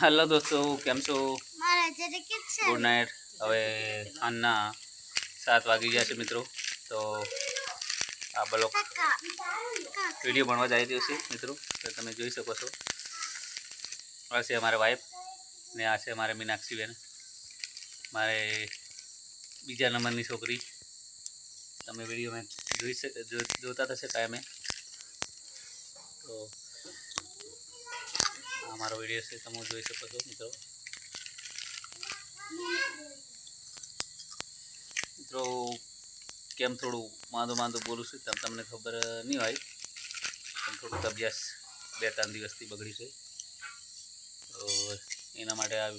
Hello દોસ્તો કેમ છો? ગુડ નાઇટ હવે ખાનના સાત વાગી ગયા છે મિત્રો તો આ બ્લોક વીડિયો ભણવા જઈ રહ્યો છે મિત્રો તો તમે જોઈ શકો છો. આ છે અમારા વાઈફ ને આ છે અમારે મીનાક્ષીબેન. મારે બીજા નંબરની છોકરી. તમે વીડિયો મેં જોઈ જોતા થશે ટાઈમે તો આ મારો વીડિયો છે, તમે જોઈ શકો છો મિત્રો. મિત્રો, કેમ થોડું માંદો માંદો બોલું છું, તેમ તમને ખબર નહીં હોય. પણ થોડું તબિયત બે ત્રણ દિવસથી બગડી છે. તો એના માટે આ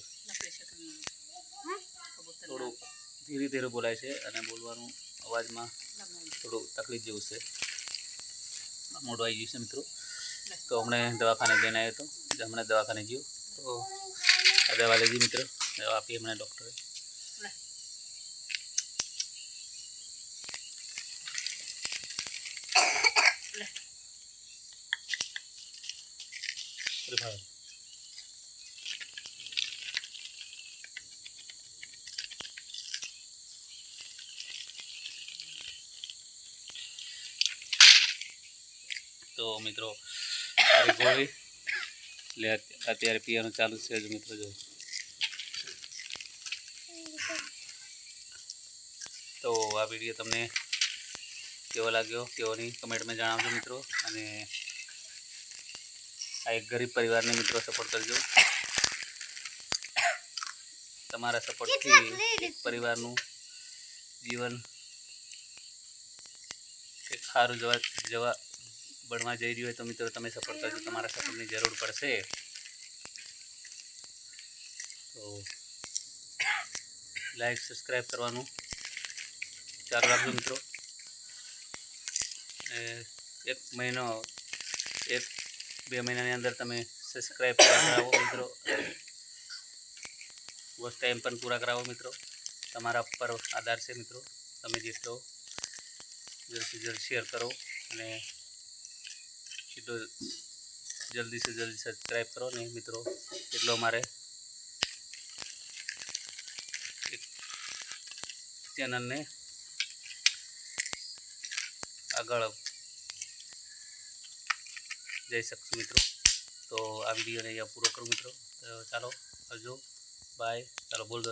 થોડું ધીરે ધીરે બોલાય છે અને બોલવાનું અવાજમાં થોડું તકલીફ જેવું છે. મોઢું આવી ગયું છે મિત્રો. તો હમણાં દવાખાને જઈને આવ્યો હતો. હમણાં દવાખાને ગયો. તો આ દવા લેજી મિત્રો. દવા આપી હમણાં ડૉક્ટરે. તો મિત્રો સારી ગોળી એટલે અત્યારે પીવાનું ચાલુ છે જ મિત્રો જો. તો આ વીડિયો તમને કેવો લાગ્યો કેવો નહીં કમેન્ટમાં જણાવજો મિત્રો અને આ એક ગરીબ પરિવારને મિત્રો સપોર્ટ કરજો. તમારા સપોર્ટથી એક પરિવારનું જીવન એક સારું જવા જવા ભણવા જઈ રહ્યું હોય તો મિત્રો તમે સપોર્ટ કરજો તમારા સપોર્ટની જરૂર પડશે. તો લાઈક સબસ્ક્રાઈબ કરવાનું. ચાલુ રાખજો મિત્રો. એક મહિનો, એક, બે મહિનાની અંદર તમે સબસ્ક્રાઈબ પૂરા કરાવો મિત્રો. વોચ ટાઈમ પણ પૂરા કરાવો મિત્રો. તમારા પર આધાર છે મિત્રો. તમે જેટલો જલ્દથી જલ્દ શેર કરો અને જેટલો જલ્દી સે જલ્દી સબસ્ક્રાઈબ કરો ને મિત્રો. એટલો અમારે ચેનલને આગળ જઈ શકશું મિત્રો. તો આ વિડીયોને અહીંયા પૂરો કરું મિત્રો. ચાલો હજુ બાય ચાલો બોલ દો